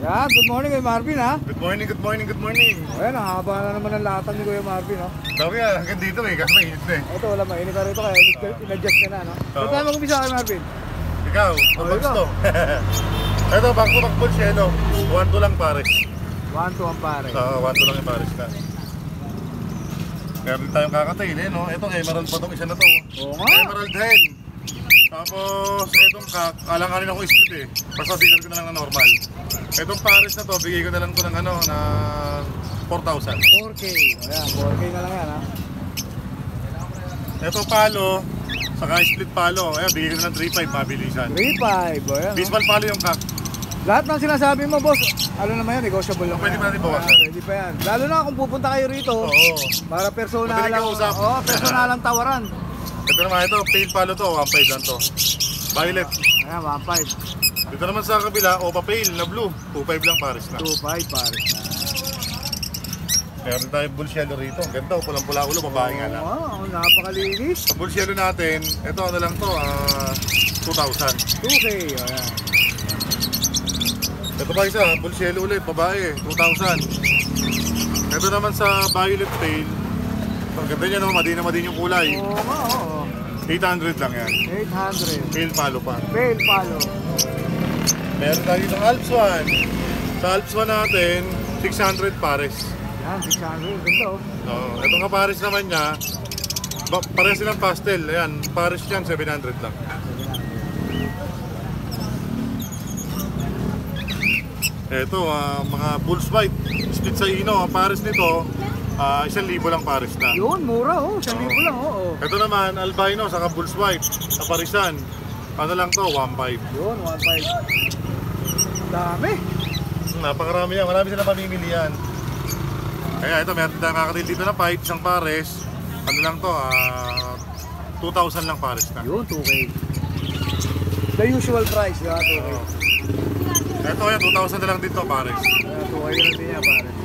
Yan, good morning kay Marvin ha. Good morning, good morning, good morning. Ayan, ang haba na naman ng latang ni Kuya Marvin no. Sabi nga, hanggang dito eh, kasi mainit na eh. Ito, wala mainit ka rito kaya in- in-adjust ka na no. Oo. Ito tayo mag-umpisa kay Marvin. Ikaw, Oh, ang ikaw. to. Ito, back to back. One to lang pares. 1 to 1 pare. Oo, one to lang yung pares na. Meron tayong kakatail eh, no? Ito, emerald pa tong isa na to. Oo nga. Emerald hen. Tapos, itong kak, alanganin ako split eh. Basta bigyan ko na lang na normal. Itong pares na to, bigay ko na lang to ng ano, na 4,000. 4K. Ayan, 4K na lang yan ha. Ito palo, saka split palo. Ayan, bigay ko na ng 3,500, mabilisan. 3.5. Ayan. Bismal palo yung kak. Lahat ng sinasabi mo boss, ano naman yan, negotiable lang. Pwede pa natin bawasan. Ah, pwede pa yan. Lalo na kung pupunta kayo rito. Oo. Para personal lang. Oo, personal lang tawaran. Ito naman ito, pale palo to, 1.5 lang to. Violet. Ayan, 1.5. Dito naman sa kabila, opa pale na blue. 2.5 lang pares na. 2.5 pare. Meron tayo bull yellow rito. Ang ganda, pulang-pula ulo, babae nga lang. Wow, napakalinis. Sa bull yellow natin, ito ano lang to, ah 2,000. 2K. Ayan. Ito pa isa, bull yellow ulit, babae, 2,000. Ito naman sa violet pale, ang ganda niya naman, madina madin yung kulay. Oo nga, oo. 800 lang yan. 800. Pale palo pa. Fail palo. Meron tayo dito Alps 1. Sa Alps 1 natin, 600 pares. Yan, 600. Ganda oh. Oo. Ito nga pares naman niya, ba- pares silang pastel. Ayan, pares yan, 700 lang. Ito, ah, mga bulls white. Split sa ino, ang pares nito, ah, 1,000 lang pares na. Yun, mura oh. 1,000 lang oh. oh. Ito naman, albino, saka bulls white. Sa parisan, ano lang to, 1,500. Yun, 1.5. Dami. Napakarami yan. Marami silang pamimilian. Kaya ito, meron tayong kakatil dito na pipe, isang pares. Ano lang to, ah 2,000 lang pares na. Yun, 2K. The usual price, ba? 2K. Oo. Ito yan, 2,000 na lang dito pares. Ayan, 2K lang din yan, pare.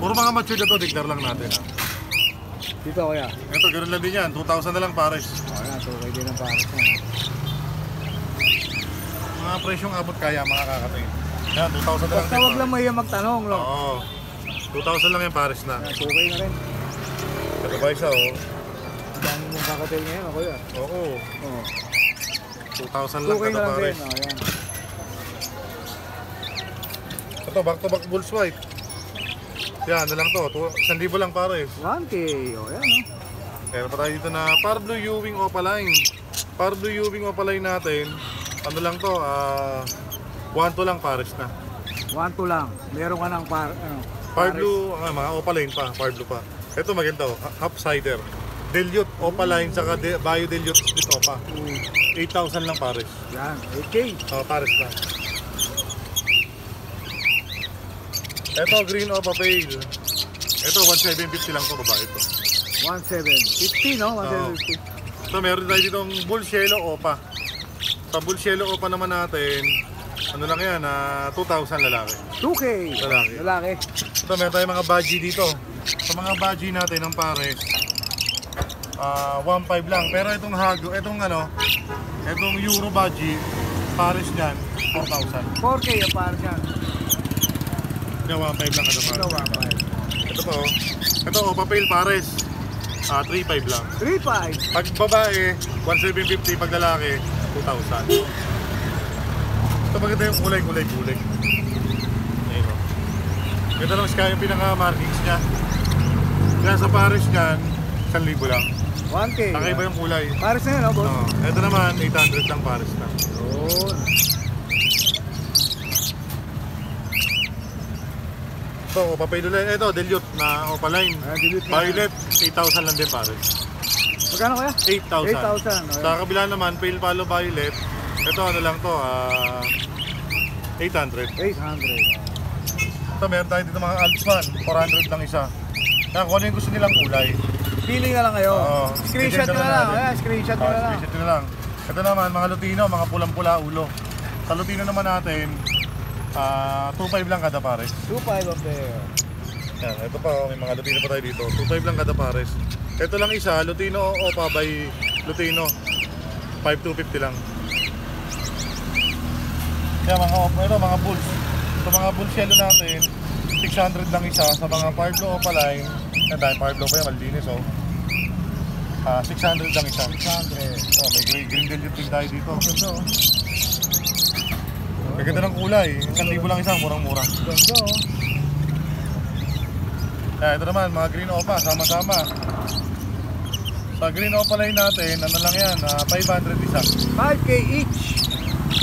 Puro mga mature na to, digdar lang natin. Ha. Dito, kuya. Ito, ganoon lang din yan, 2,000 na lang pares. Oh, yan, 2K din ang pares yan. Mga presyong abot kaya mga kakatayin. Yan, 2,000 na lang Basta wag dito. lang mahiya magtanong, no? Oo. 2,000 lang yung pares na. Yan, 2K na rin. Ito ba isa, oh? Dami mong kakatil ngayon, kuya. Oo. Oh. 2,000 lang 2K kada na lang pares. Ito, back to back bulls white. Yan, ano lang to, 1,000 lang pares. 1K, oh, yan, oh. Meron pa tayo dito na Parblo Ewing Opaline. Parblo Ewing Opaline natin, ano lang to, ah, 1 to lang pares na. 1 to lang. Meron ka ng par, ano, Parblo, ah, mga Opaline pa, Parblo pa. Ito maganda oh, half cider. Dilute, Opaline, saka de, Bio Dilute split Opa. Mm, 8,000 lang pares. yan, 8K. Oh, pares na. Ito, green Opa Pale. Ito, 1,750 lang to babae ito. 1,750, no? 1,750. So meron tayo ditong bull yellow opa. Sa bull yellow opa naman natin, ano lang yan, ah, 2,000 lalaki. 2K. Lalaki. Lalaki. Ito meron tayong mga budgie dito. Sa mga budgie natin ng pares, ah 1,500 lang. Pero itong hago, itong ano, itong euro budgie, pares niyan, 4,000. 4K ang pares yan. Yan, 1,500 lang Ito, ano pares. 1,500. Ito pa oh. Ito opa pale pares. Ah, 3,500 lang. 3,500. Pag babae, 1,750. Pag lalaki, 2,000. Ito maganda yung kulay-kulay-kulay. Ayun o. Ganda ng sky yung pinaka-markings niya. Kaya sa pares niyan, 1,000 lang. 1K. Kakaiba yung kulay. Pares na yun, no, boss? Oo. Ito naman, 800 lang pares na. Yun. Ito, opapay ulit. Ito, dilute na opaline. Ayan, delete na. Violet, 8,000 lang din pares. Magkano kaya? 8,000. 8,000. Sa kabila naman, pale palo violet. Ito, ano lang to, ah... 800. 800. Ito, meron tayo dito mga Alps fan. 400 lang isa. Kaya kung ano yung gusto nilang kulay. Pili na lang kayo. Oo. Screenshot nyo na lang. natin. Ayan, screenshot nyo Oh, na lang. screenshot nyo na lang. Ito naman, mga Lutino, mga pulang-pula ulo. Sa Lutino naman natin, ah 2.5 lang kada pares. 2,500 up there. Yan, ito pa, may mga Lutino pa tayo dito. 2.5 lang kada pares. Ito lang isa, Lutino Opa by Lutino. 5,250 lang. Yan, mga ito, mga Bulls. Sa mga bulsyelo natin, 600 lang isa. Sa mga Parblo Opaline, eh dahil Parblo pa yan, malinis oh. Ah, 600 lang isa. 600. Oh, may green, green velvet din tayo dito. Ganda oh. Kaganda ng kulay. 1,000 lang isa, murang-mura. Ganda oh. Eh, ito naman, mga green opa, sama-sama. Sa green opa line natin, ano lang yan, ah, 500 isa. 5K each.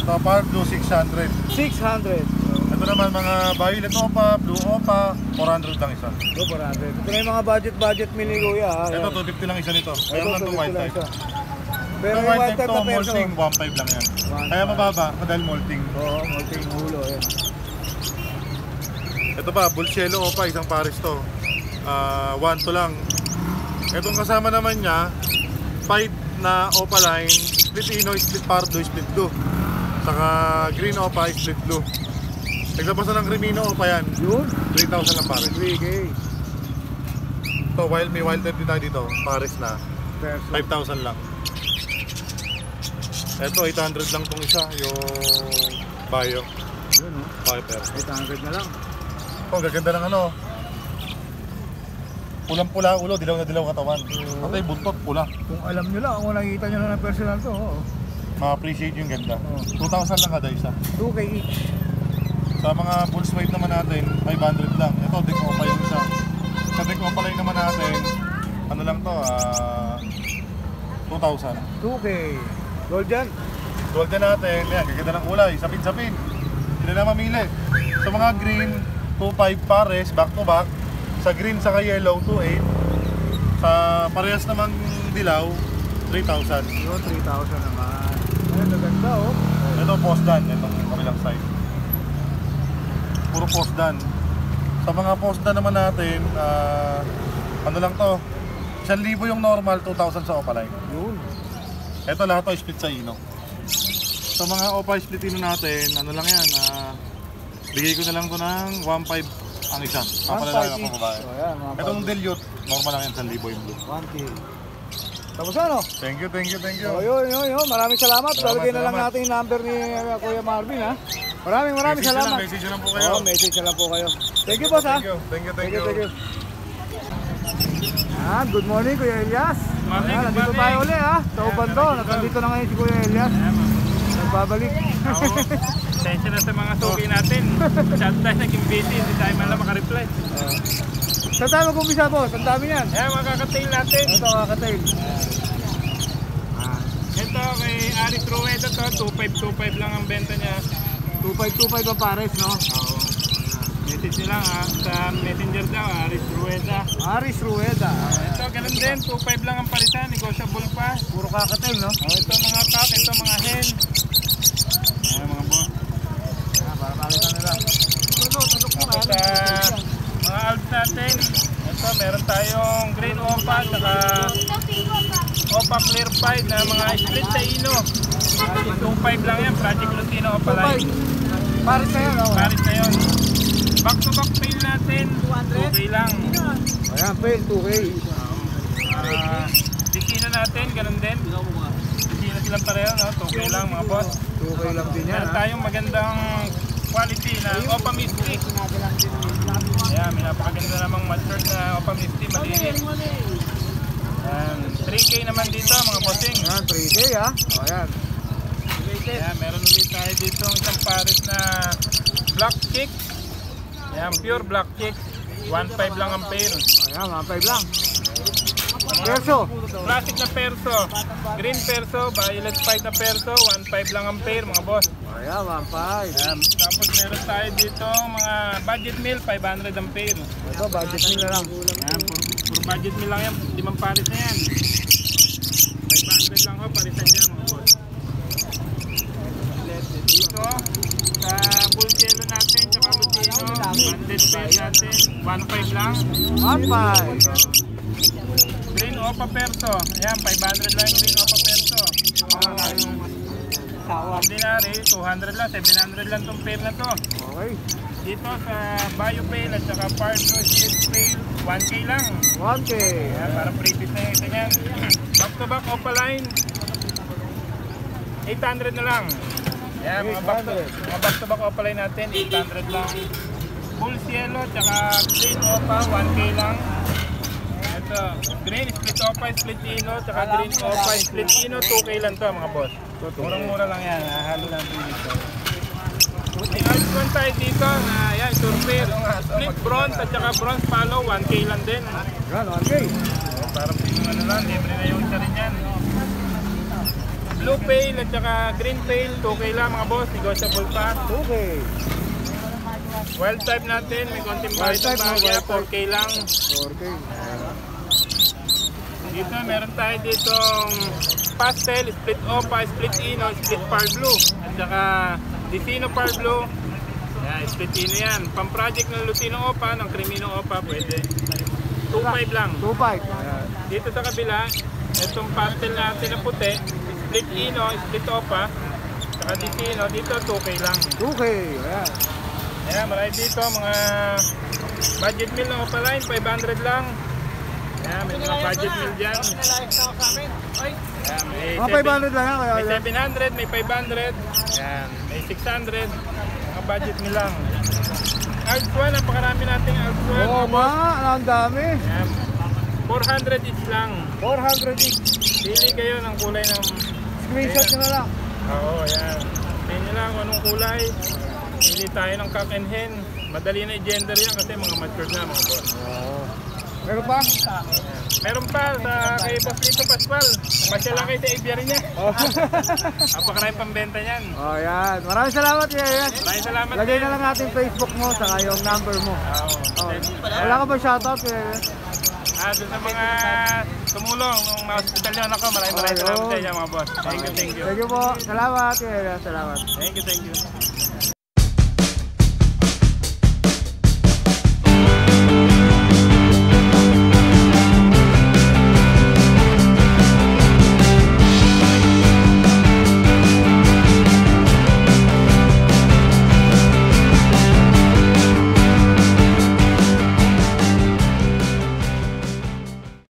Sa Parblo, 600. 600. Ito naman mga violet opa, blue opa, 400 lang isa. Go, 400. Ito na yung mga budget-budget mili kuya. ah. Ito, Yan. 250 lang isa nito. Ito, Meron lang itong 250 white type. Pero Yung white type na perso. molting, 1.5 lang yan. Kaya mababa, dahil molting. Oo, molting ulo. Yan. Ito pa, Bulcielo Opa, isang pares to. Ah, one to lang. Itong kasama naman niya, 5 na Opa line, split Ino, split Pardo, split Blue. Saka Green Opa, split Blue. Naglabas na ng Crimino Opa yan, Yun. 3,000 lang pares. 3K. So, while may wild type din tayo dito, pares na, Perso. 5,000 lang. Ito, 800 lang tong isa, yung Bayo, Yun oh. Piper. 800 na lang. Oh, gaganda ng ano. Pulang-pula ulo, dilaw na dilaw katawan. Patay buntot, pula. Kung alam nyo lang, kung nakikita nyo lang ng personal to, oo. Ma-appreciate yung ganda. Oo. 2,000 lang kada isa. 2K each. Sa mga bulls weight naman natin, 500 lang. Ito, Dick Opa yung isa. Sa Opa line naman natin, ano lang to, ah... 2,000. 2K. Gold dyan. Gold din natin, yan, gaganda ng kulay, sapin-sapin. Hindi na mamili. Sa mga green, 2.5 pares, back to back. Sa green, saka yellow, 2.8. Sa parehas namang dilaw, 3,000. Yun, 3,000 naman. Ayun, naganda oh. Ito, post dan, itong kabilang side. Puro post dan. Sa mga post dan naman natin, ah, ano lang to, 1,000 yung normal, 2,000 sa Opaline. Yun. Ito lahat to split sa Ino. Sa mga Opa split Ino natin, ano lang yan, ah, bigay ko na lang to ng 1.5 ang isa. Papalala 1.5 ako babae. So, mga Itong dilute, normal lang yan, 1,000 yung blue. 1K. Tapos ano? Thank you, thank you, thank you. So, yun, yun, yun. Maraming salamat. Salamat, Lalagay na lang natin yung number ni uh, Kuya Marvin, ha? Maraming maraming Message lang, salamat. message lang po kayo. Oo, message lang po kayo. Thank you, boss, ha? Thank you, thank you, Thank thank you, thank you. you. Ah, good morning, Kuya Elias. Morning, Ayan, nandito tayo uli, ha? Sa Ubando. Nandito na ngayon si Kuya Elias. Nagbabalik. Tensya na sa mga suki natin. Chat tayo naging busy, hindi tayo man lang makareply. Sa tayo mag-umpisa, boss. Ang dami yan. Eh, mga kakatail natin. Ito, kakatail. Ito kay Aris Rueda to, 2525 lang ang benta niya. 2525 ang pares, no? Oo. Message nyo lang ha, sa messenger daw, Aris Rueda. Aris Rueda. Ito, ganun din, 25 lang ang palitan, negotiable pa. Puro kakatail, no? Oh, ito mga cock, ito mga hen. Ayan mga boss. Ah, para makita nila. Tulo, tulo po Tapos sa mga alps natin, ito meron tayong green opa, saka opa clear fight na mga split sa ino. 2.5 lang yan, Project Lutino opa line. Pares na yan, oh. Paris na yun. Back to back fail natin, 2K lang. Ayan, fail, 2K. Ah, Dikina natin, ganun din. Dikina silang pareho, no? 2K lang mga boss. 2K lang din yan, Meron tayong magandang quality na Opa Misty. Ayan, may napakaganda namang matured na Opa Misty, malinis. Ayan, 3K naman dito mga bossing. Ayan, 3K, ha? O, ayan. Ayan, meron ulit tayo dito ang isang pares na black chick. Ayan, pure black chick. 1.5 lang ang pair. Ayan, mga 5 lang. Perso. Classic na perso. Green perso, violet white na perso. 1.5 lang ang pair mga boss. Ayan, mga 5. Ayan, tapos meron tayo dito mga budget meal, 500 ang pair. Ito, budget nila lang. Ayan, puro, puro budget meal lang yan, limang pares na yan. 100 pairs natin. 1.5 lang. 1.5. Green opa perso. Ayan, 500 lang yung green opa perso. Ordinary, 200 lang. 700 lang tong pair na to. Okay. Dito sa Bayo Pail at saka Fargo Sheep Pail, 1K lang. 1K. Ayan, parang pre-fit na yung ito niyan. Back to back opa line. 800 na lang. Ayan, mga back to, back to back opa line natin, 800 lang. Full cielo, tsaka green opa, 1K lang. Ito, green split opa, split ino, tsaka green opa, split ino, 2K lang to mga boss. Murang-mura lang yan, hahalo lang ito dito. May Alpron tayo dito na yan, surfer. Split bronze at saka bronze palo, 1K lang din. Yan, okay. Oh, parang pinong ano lang, libre na yung isa rin yan. Blue pail at saka green pail, 2K lang mga boss, negotiable pa. Okay. Wild type natin, may konting Wild type, ng no? bagya, Wild type. 4K lang. Okay. Dito meron tayo ditong pastel, split opa, split ino, split par blue. At saka Dicino par blue. Yan, split ino yan. Pang-project ng Lutino opa, ng Crimino opa, pwede. 2.5 lang. 2.5. Dito sa kabila, itong pastel natin na puti, split ino, split opa, saka Dicino, dito 2K lang. 2K. Ayan. Ayan, marami dito, mga budget meal ng Opaline, 500 lang. Ayan, may mga budget meal dyan. Ayan, may, Mga 500 lang yan. Kaya may 700, may 500. Ayan, may 600. Mga budget meal lang. Alps 1, napakarami nating Alps 1. Oo nga, ang dami. Ayan, 400 each lang. 400 each. Pili kayo ng kulay ng... Screenshot nyo na lang. Oo, ayan. Pili nyo lang kung anong kulay. Pili tayo ng cock and hen. Madali na i-gender yan kasi mga mature na mga boss. Oo. Meron pa? Meron pa sa kay Boss Lito Pascual. Masya lang kayo sa aviary niya. Oh. Napakaraming pambenta niyan. oh, yan. Maraming salamat, Yayas. Maraming salamat Lagay na lang natin Facebook mo, saka yung number mo. Oh. Wala ka ba shoutout, Yayas? Ah, doon sa mga tumulong nung ma-hospital yun ako. Maraming maraming Ayun. salamat sa inyo mga boss. Thank you, thank you. Thank you po. Salamat, Yayas. Salamat. Thank you, thank you.